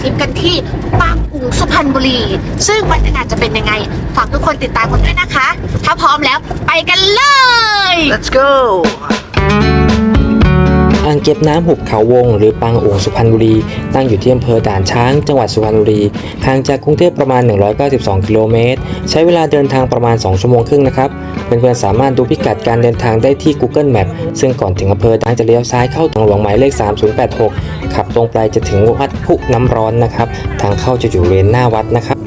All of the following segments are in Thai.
ทริปกันที่ปางอุ่งสุพรรณบุรี ซึ่งบรรยากาศจะเป็นยังไง ฝากทุกคนติดตามกันด้วยนะคะ ถ้าพร้อมแล้วไปกันเลย Let's go อ่างเก็บน้ำหุบเขาวง หรือปางโอ่งสุพรรณบุรี ตั้งอยู่ที่อำเภอด่านช้าง จังหวัดสุพรรณบุรี ห่างจากกรุงเทพประมาณ 192 กิโลเมตร ใช้เวลาเดินทางประมาณ 2 ชั่วโมงครึ่งนะครับเพื่อนๆสามารถดูพิกัดการเดินทางได้ที่ Google Map ซึ่งก่อนถึงอำเภอด่านจะเลี้ยวซ้ายเข้าทางหลวงหมายเลข 3086 ขับตรงไปจะถึงวัดพุน้ำร้อนนะครับ ทางเข้าจะอยู่เลนหน้าวัดนะครับ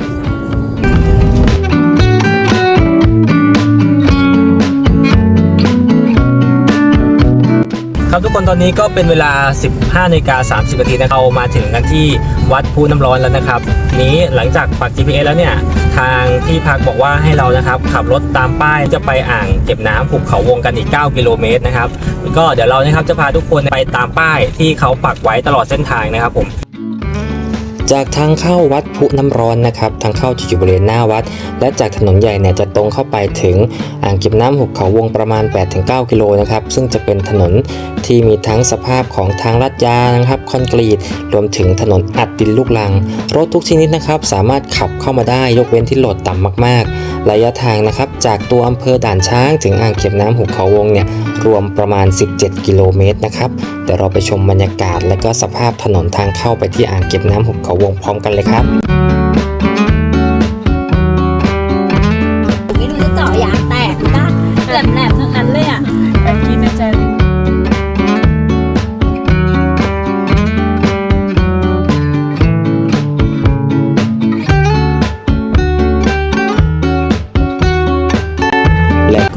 ครับทุกคนตอนนี้ก็เป็นเวลา 15นาฬิกา30นาทีนะเรามาถึงกันที่วัดพูน้ำร้อนแล้วนะครับทีนี้หลังจากปัก GPS แล้วเนี่ยทางที่พักบอกว่าให้เรานะครับขับรถตามป้ายจะไปอ่างเก็บน้ำภูเขาวงกันอีก 9 กิโลเมตรนะครับก็เดี๋ยวเรานะครับจะพาทุกคนไปตามป้ายที่เขาปักไว้ตลอดเส้นทางนะครับผม จากทางเข้าวัดพุน้ำร้อนนะครับทางเข้าจะอยู่บริเวณหน้าวัด และจากถนนใหญ่เนี่ยจะตรงเข้าไปถึงอ่างเก็บน้ำหุบเขาวงประมาณ 8-9 กิโลนะครับซึ่งจะเป็นถนนที่มีทั้งสภาพของทางลาดยางนะครับคอนกรีตรวมถึงถนนอัดดินลูกลัง รถทุกชนิดนะครับสามารถขับเข้ามาได้ยกเว้นที่โหลดต่ำมาก ๆ ระยะทางนะครับจากตัวอำเภอด่านช้าง ถึงอ่างเก็บน้ำหุบเขาวงเนี่ยรวมประมาณ 17 กิโลเมตรนะครับ เดี๋ยวเราไปชมบรรยากาศและก็สภาพถนนทางเข้าไปที่อ่างเก็บน้ำหุบเขาวงพร้อมกันเลยครับ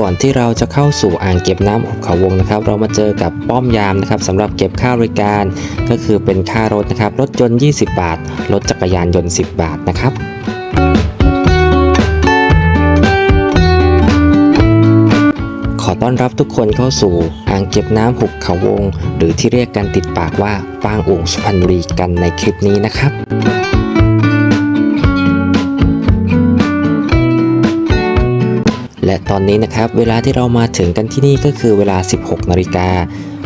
ก่อนที่เราจะเข้าสู่อ่างเก็บน้ำหุบเขาวงนะครับ เรามาเจอกับป้อมยามนะครับสำหรับเก็บค่าบริการ ก็คือเป็นค่ารถนะครับ รถยนต์ 20 บาท รถจักรยานยนต์ 10 บาทนะครับขอต้อนรับทุกคนเข้าสู่อ่างเก็บน้ำหุบเขาวง หรือที่เรียกกันติดปากว่าปางโอ่งสุพรรณบุรีกันในคลิปนี้นะครับ อนนี้นะครับเวลาที่เรามาถึงกันที่นี่ก็คือเวลา 16นาฬิกา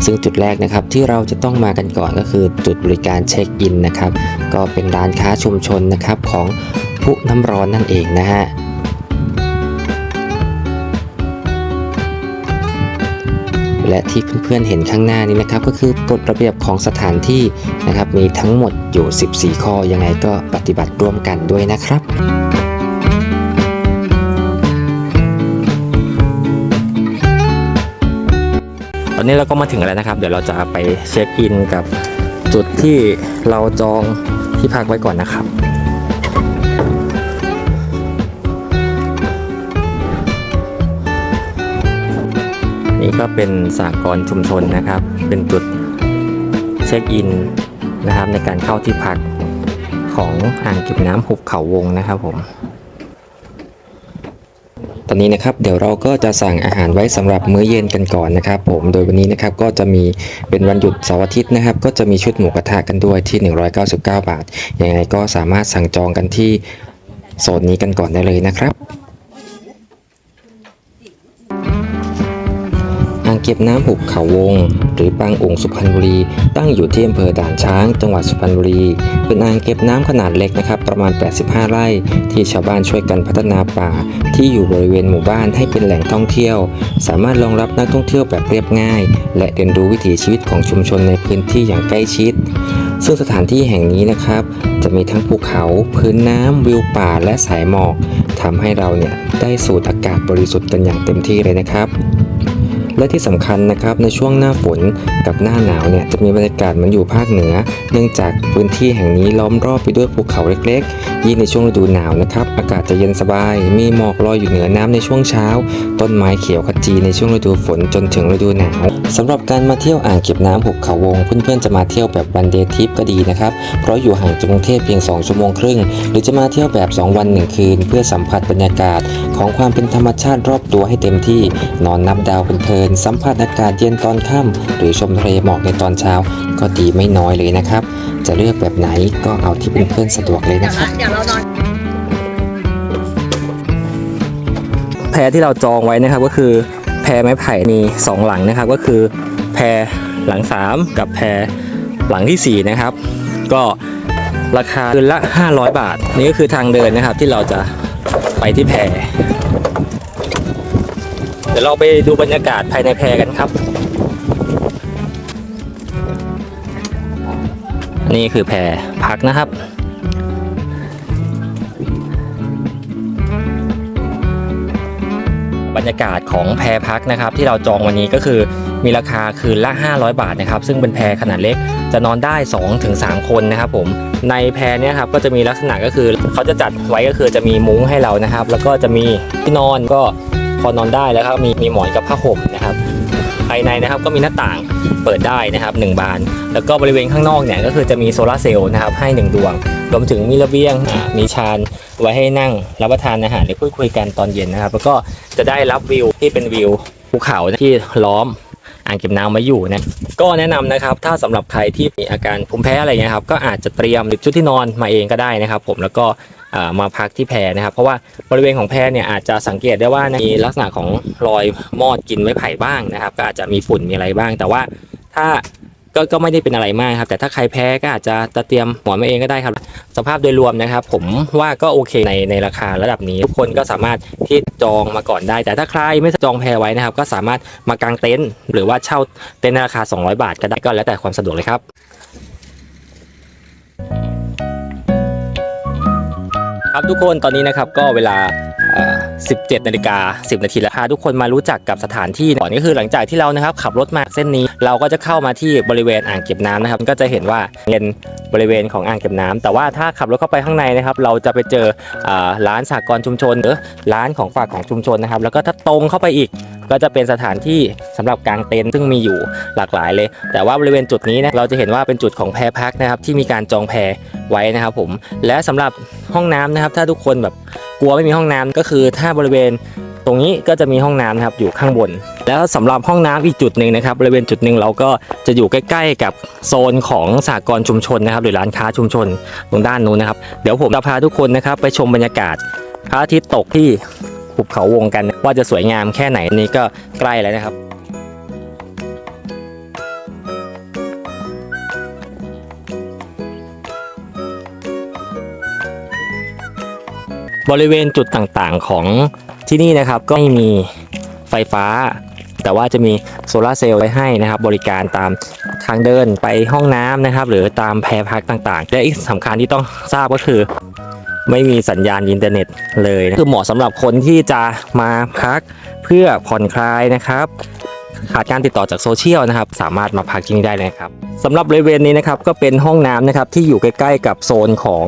ซึ่งจุดแรกนะครับที่เราจะต้องมากันก่อนก็คือจุดบริการเช็คอินนะครับก็เป็นร้านค้าชุมชนนะครับของผู้น้ำร้อนนั่นเองนะฮะและที่เพื่อนๆเห็นข้างหน้านี้นะครับก็คือกฎระเบียบของสถานที่นะครับมีทั้งหมดอยู่ 14 ข้อยังไงก็ปฏิบัติร่วมกันด้วยนะครับ ตอนนี้เราก็มาถึงแล้วนะครับ เดี๋ยวเราจะไปเช็คอินกับจุดที่เราจองที่พักไว้ก่อนนะครับนี่ก็เป็นสากลชุมชนนะครับ เป็นจุดเช็คอินนะครับในการเข้าที่พักของอ่างเก็บน้ำหุบเขาวงนะครับผม นนี้นะครับเดี๋ยวเราก็จะสั่งอาหารไว้สำหรับมื้อเย็นกันก่อนนะครับผมโดยวันนี้นะครับก็จะมีเป็นวันหยุดเสาร์อาทิตย์นะครับ ก็จะมีชุดหมูกระทะกันด้วยที่ 199 บาทยังไงก็สามารถสั่งจองกันที่โซนนี้กันก่อนได้เลยนะครับ ก็บน้ำหุบเขาวง หรือปางองสุพรรณบุรี ตั้งอยู่ที่อำเภอด่านช้าง จังหวัดสุพรรณบุรี เป็นอ่างเก็บน้ำขนาดเล็กนะครับ ประมาณ 85 ไร่ ที่ชาวบ้านช่วยกันพัฒนาป่า ที่อยู่บริเวณหมู่บ้านให้เป็นแหล่งท่องเที่ยว สามารถรองรับนักท่องเที่ยวแบบเรียบง่าย และเรียนรู้วิถีชีวิตของชุมชนในพื้นที่อย่างใกล้ชิด ซึ่งสถานที่แห่งนี้นะครับ จะมีทั้งภูเขาพื้นน้ำวิวป่าและสายหมอกทำให้เราเนี่ยได้สูดอากาศบริสุทธิ์กันอย่างเต็มที่เลยนะครับ และที่สำคัญนะครับในช่วงหน้าฝนกับหน้าหนาวเนี่ยจะมีบรรยากาศเหมือนอยู่ภาคเหนือ เนื่องจากพื้นที่แห่งนี้ล้อมรอบไปด้วยภูเขาเล็กๆ ยิ่งในช่วงฤดูหนาวนะครับอากาศจะเย็นสบาย มีหมอกลอยอยู่เหนือน้ำในช่วงเช้า ต้นไม้เขียวขจีในช่วงฤดูฝนจนถึงฤดูหนาวสำหรับการมาเที่ยวอ่างเก็บน้ำหุบเขาวง เพื่อนๆจะมาเที่ยวแบบวันเดย์ทริปก็ดีนะครับเพราะอยู่ห่างจากกรุงเทพเพียง 2 ชั่วโมงครึ่ง หรือจะมาเที่ยวแบบ 2 วัน 1 คืน เพื่อสัมผัสบรรยากาศของความเป็นธรรมชาติรอบตัวให้เต็มที่นอนนับดาวเพลินๆสัมผัสอากาศเย็นตอนค่ำหรือชมทะเลหมอกในตอนเช้า ก็ดีไม่น้อยเลยนะครับ จะเลือกแบบไหนก็เอาที่เพื่อนๆสะดวกเลยนะครับเดี๋ยวเรานอนแพรที่เราจองไว้นะครับก็คือแพรไม้ไผ่มีสองหลังนะครับ ก็คือแพรหลัง 3 กับแพรหลังทีสี่ 4 นะครับ ก็ราคาคืนละ 500 บาท นี่ก็คือทางเดินนะครับที่เราจะไปที่แพเดี๋ยวเราไปดูบรรยากาศภายในแพกันครับ นี่คือแพพักนะครับบรรยากาศของแพพักนะครับที่เราจองวันนี้ก็คือมีราคาคืนละ 500 บาทนะครับซึ่งเป็นแพขนาดเล็กจะนอนได้ 2-3 คนนะครับผมในแพเนี่ยครับก็จะมีลักษณะก็คือเขาจะจัดไว้ก็คือจะมีมุ้งให้เรานะครับ แล้วก็จะมีที่นอนก็ พอนอนได้แล้วครับมีมีหมอนกับผ้าห่มนะครับภายในนะครับก็มีหน้าต่างเปิดได้นะครับหนึ่งบาน แล้วก็บริเวณข้างนอกเนี่ยก็คือจะมีโซลาร์เซลล์นะครับให้หนึ่งดวง รวมถึงมีระเบียงมีชานไว้ให้นั่งรับประทานอาหารหรือพูดคุยกันตอนเย็นนะครับ แล้วก็จะได้รับวิวที่เป็นวิวภูเขาที่ล้อมอ่างเก็บน้ำไว้อยู่นะก็แนะนำนะครับ ถ้าสำหรับใครที่มีอาการภูมิแพ้อะไรเงี้ยครับก็อาจจะเตรียมชุดที่นอนมาเองก็ได้นะครับ ผมแล้วก็ มาพักที่แพนะครับ เพราะว่าบริเวณของแพเนี่ยอาจจะสังเกตได้ว่ามีลักษณะของรอยมอดกินไม้ไผ่บ้างนะครับ ก็อาจจะมีฝุ่นมีอะไรบ้าง แต่ว่าถ้าก็ก็ไม่ได้เป็นอะไรมากครับ แต่ถ้าใครแพ้ก็อาจจะจะเตรียมหมอนมาเองก็ได้ครับ สภาพโดยรวมนะครับ ผมว่าก็โอเคในในราคาระดับนี้ทุกคนก็สามารถที่จองมาก่อนได้ แต่ถ้าใครไม่จองแพรไว้นะครับ ก็สามารถมากางเต็นท์หรือว่าเช่าเต็นท์ในราคา 200 บาทก็ได้ก็แล้วแต่ความสะดวกเลยครับ ครับทุกคนตอนนี้นะครับก็เวลา 17นาฬิกา10 นาทีแล้วพาทุกคนมารู้จักกับสถานที่ก่อนก็คือหลังจากที่เรานะครับขับรถมาเส้นนี้ เราก็จะเข้ามาที่บริเวณอ่างเก็บน้ำนะครับก็จะเห็นว่าเป็นบริเวณของอ่างเก็บน้ำแต่ว่าถ้าขับรถเข้าไปข้างในนะครับเราจะไปเจออร้านสากลชุมชนหรือร้านของฝากของชุมชนนะครับแล้วก็ถ้าตรงเข้าไปอีก ก็จะเป็นสถานที่สำหรับกางเต็นท์ซึ่งมีอยู่หลากหลายเลย แต่ว่าบริเวณจุดนี้นะเราจะเห็นว่าเป็นจุดของแพรพักนะครับที่มีการจองแพรไว้นะครับผมและสำหรับห้องน้ำนะครับ ถ้าทุกคนแบบกลัวไม่มีห้องน้ำก็คือถ้าบริเวณตรงนี้ก็จะมีห้องน้ำนะครับอยู่ข้างบน แล้วสำหรับห้องน้ำอีกจุดหนึ่งนะครับบริเวณจุดหนึ่งเราก็จะอยู่ใกล้ ๆ กับโซนของสากลชุมชนนะครับ หรือร้านค้าชุมชนตรงด้านนู้นนะครับ เดี๋ยวผมจะพาทุกคนนะครับไปชมบรรยากาศพระอาทิตย์ตกที่ หุบเขาวงกัน ว่าจะสวยงามแค่ไหนนี่ก็ใกล้แล้วนะครับบริเวณจุดต่างๆของที่นี่นะครับก็ไม่มีไฟฟ้า แต่ว่าจะมีโซลาเซลล์ไว้ให้นะครับ บริการตามทางเดินไปห้องน้ำนะครับ หรือตามแพรพักต่างๆ และอีกสำคัญที่ต้องทราบก็คือ ไม่มีสัญญาณอินเทอร์เน็ตเลยนะคือเหมาะสำหรับคนที่จะมาพักเพื่อผ่อนคลายนะครับขาดการติดต่อจากโซเชียลนะครับ สามารถมาพักที่นี่ได้เลยครับสำหรับบริเวณนี้นะครับก็เป็นห้องน้ำนะครับที่อยู่ใกล้ ๆ กับโซนของ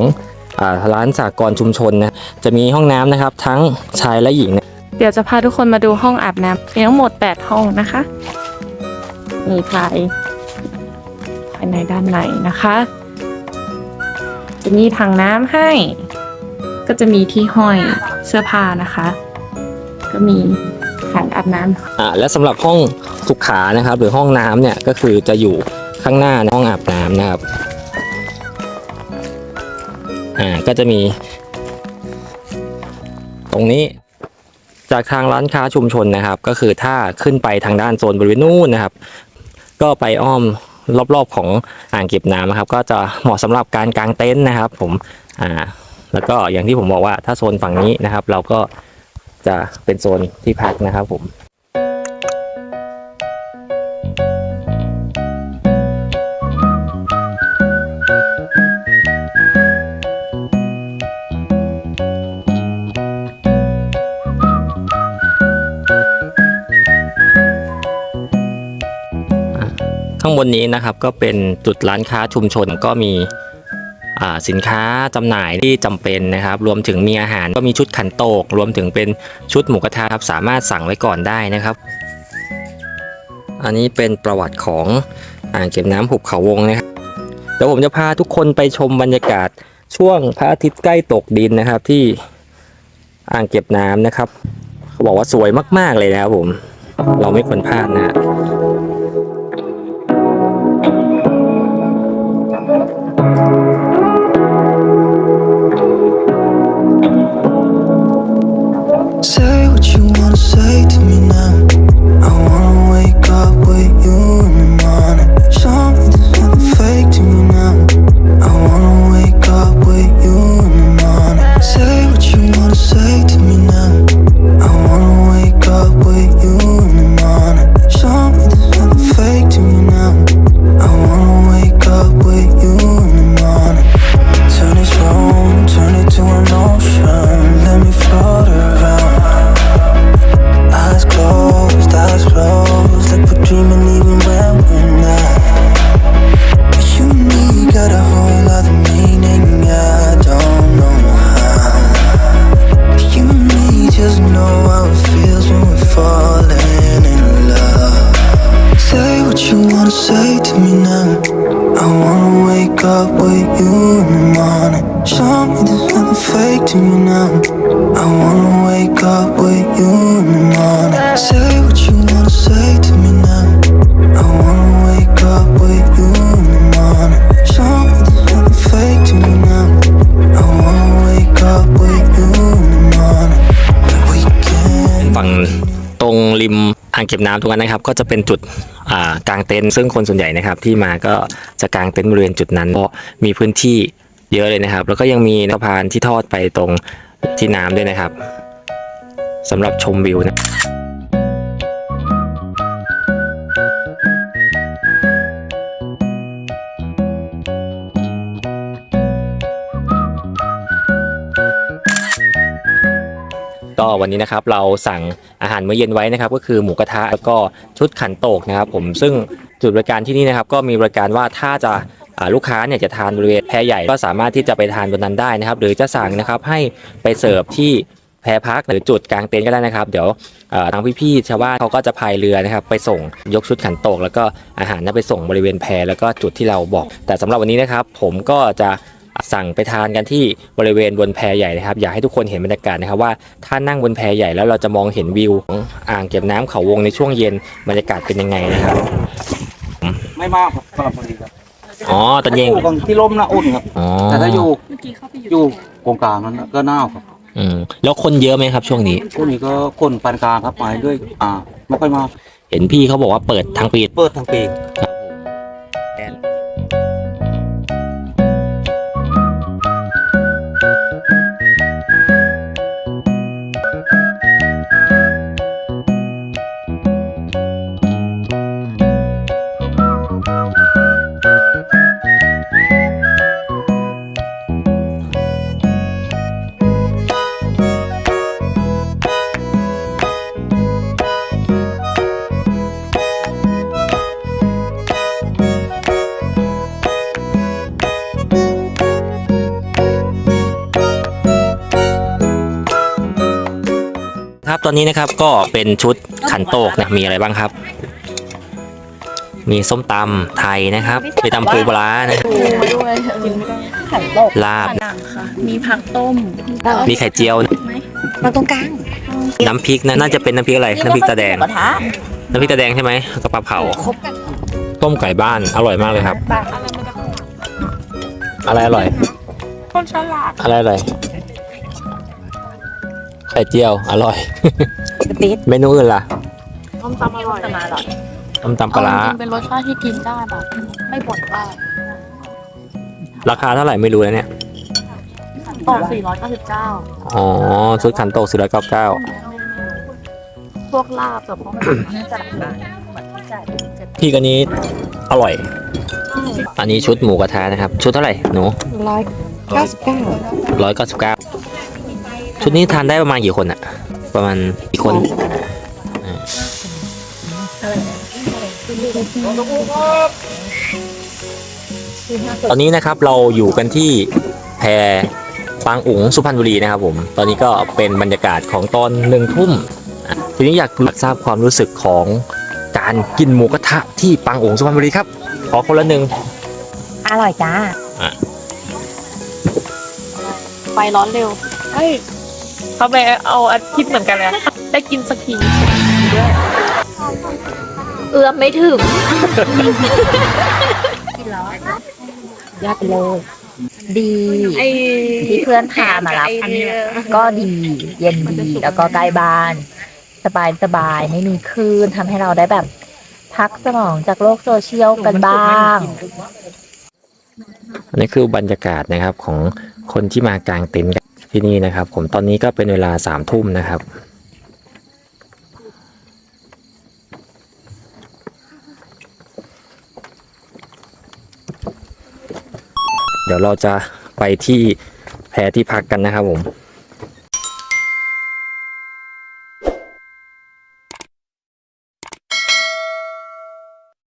อร้านสากลชุมชนนะจะมีห้องน้ำนะครับ ทั้งชายและหญิง เดี๋ยวจะพาทุกคนมาดูห้องอาบน้ำมีทั้งหมด 8 ห้องนะคะมีภายภายในด้านในนะคะ จะมีถังน้ำให้ ก็จะมีที่ห้อยเสื้อผ้านะคะ ก็มีถังอาบน้ำอ่าและสำหรับห้องสุขานะครับ หรือห้องน้ำเนี่ยก็คือจะอยู่ข้างหน้าในห้องอาบน้ำนะครับอ่าก็จะมี ตรงนี้จากทางร้านค้าชุมชนนะครับ ก็คือถ้าขึ้นไปทางด้านโซนบริเวณนู้นนะครับ ก็ไปอ้อมรอบๆของอ่างเก็บน้ำนะครับ ก็จะเหมาะสำหรับการกางเต็นท์นะครับ ผมอ่า แล้วก็อย่างที่ผมบอกว่าถ้าโซนฝั่งนี้นะครับ เราก็จะเป็นโซนที่พักนะครับผมข้างบนนี้นะครับก็เป็นจุดร้านค้าชุมชนก็มี สินค้าจำหน่ายที่จำเป็นนะครับ รวมถึงมีอาหารก็มีชุดขันโตก รวมถึงเป็นชุดหมูกระทะครับสามารถสั่งไว้ก่อนได้นะครับ อันนี้เป็นประวัติของอ่างเก็บน้ำหุบเขาวงนะครับเดี๋ยวผมจะพาทุกคนไปชมบรรยากาศช่วงพระอาทิตย์ใกล้ตกดินนะครับ ที่อ่างเก็บน้ำนะครับเขาบอกว่าสวยมาก ๆเลยนะครับผม เราไม่ควรพลาดนะฮะ ริมอ่างเก็บน้ำตรงนั้นนะครับ ก็จะเป็นจุดกลากางเต็นท์ซึ่งคนส่วนใหญ่นะครับ ที่มาก็จะกางเต็นท์บริเวณจุดนั้นเพราะมีพื้นที่เยอะเลยนะครับ แล้วก็ยังมีสะพานที่ทอดไปตรงที่น้ำด้วยนะครับสำหรับชมวิวนะ ก็วันนี้นะครับเราสั่งอาหารมื้อเย็นไว้นะครับก็คือหมูกระทะแล้วก็ชุดขันโตกนะครับผมซึ่งจุดบริการที่นี่นะครับก็มีบริการว่าถ้าจะลูกค้าเนี่ยจะทานบริเวณแพใหญ่ก็สามารถที่จะไปทานบนนั้นได้นะครับ หรือจะสั่งนะครับให้ไปเสิร์ฟที่แพพักหรือจุดกลางเต็นท์ก็ได้นะครับ เดี๋ยวทางพี่ๆชาวบ้านเขาก็จะพายเรือนะครับ ไปส่งยกชุดขันโตก แล้วก็อาหารนั้นไปส่งบริเวณแพแล้วก็จุดที่เราบอก แต่สำหรับวันนี้นะครับ ผมก็จะ สั่งไปทานกันที่บริเวณบนแพใหญ่นะครับ อยากให้ทุกคนเห็นบรรยากาศนะครับว่าถ้านั่งบนแพใหญ่แล้วเราจะมองเห็นวิวของอ่างเก็บน้ำเขาวงในช่วงเย็นบรรยากาศเป็นยังไงนะครับ ไม่มากครับสำหรับคนนี้ครับอ๋อตอนเย็นอยู่บางที่ร่มนะอุ่นครับอ๋อแต่ถ้าอยู่อยู่โครงกลางนั้นน่ะก็หนาวครับอืมแล้วคนเยอะไหมครับช่วงนี้ช่วงนี้ก็คนปานกลางครับมาด้วย อ่าไม่ค่อยมากเห็นพี่เขาบอกว่าเปิดทั้งปี เปิดทั้งปี ตอนนี้นะครับก็เป็นชุดขันโตกนะมีอะไรบ้างครับ มีส้มตำไทยนะครับมีตำปูปลาร้านะ ด้วยลาบ หนังค่ะ มีผักต้มมีไข่เจียวนะมาตรงกลางน้ำพริกนะน่าจะเป็นน้ำพริกอะไรน้ำพริกตาแดง กระทะน้ำพริกตาแดงใช่ไหมแล้วก็ปลาเผาต้มไก่บ้านอร่อยมากเลยครับ อะไรอร่อย คนฉลาดอะไรอร่อย ไข่เจียว อร่อยติดเมนูอื่นล่ะต้มตำอร่อยมาหรอต้มตำปลาร้าเอจริงๆเป็นรสชาติที่กินได้แบบไม่บ่นได้ราคาเท่าไหร่ไม่รู้นะเนี่ย ต่อ499อ๋อชุดขันโตกสี่ร้อยเก้าเก้าพวกลาบแบบพวกมันน่าจะหลากหลายพี่กันนี้อร่อย อันนี้ชุดหมูกระทะนะครับ ชุดเท่าไหร่หนูร้อยเก้าสิบเก้าร้อยเก้าสิบเก้า ชุดนี้ทานได้ประมาณกี่คนอะประมาณกี่คนอ่าตอนนี้นะครับเราอยู่กันที่แพปางอุ๋งสุพรรณบุรีนะครับผม ตอนนี้ก็เป็นบรรยากาศของตอนหนึ่งทุ่มอะทีนี้อยากทราบความรู้สึกของการกินหมูกระทะที่ปางอุ๋งสุพรรณบุรีครับ ขอคนละหนึ่ง อร่อยจ้า ไฟร้อนเร็ว เฮ้ย เขาไปเอาอาทิตย์เหมือนกันเลยอะได้กินสักทีเอื้อมไม่ถึงยากไปเลย ดีไอ้ที่เพื่อนพามารับไอเดียก็ดีเย็นดีแล้วก็ใกล้บ้าน สบายสบายไม่มีคลื่นทำให้เราได้แบบ พักสมองจากโลกโซเชียลกันบ้างอันนี้คือบรรยากาศนะครับของคนที่มากางเต็นท์กัน ที่นี่นะครับ ผมตอนนี้ก็เป็นเวลาสามทุ่มนะครับ เดี๋ยวเราจะไปที่แพรที่พักกันนะครับผม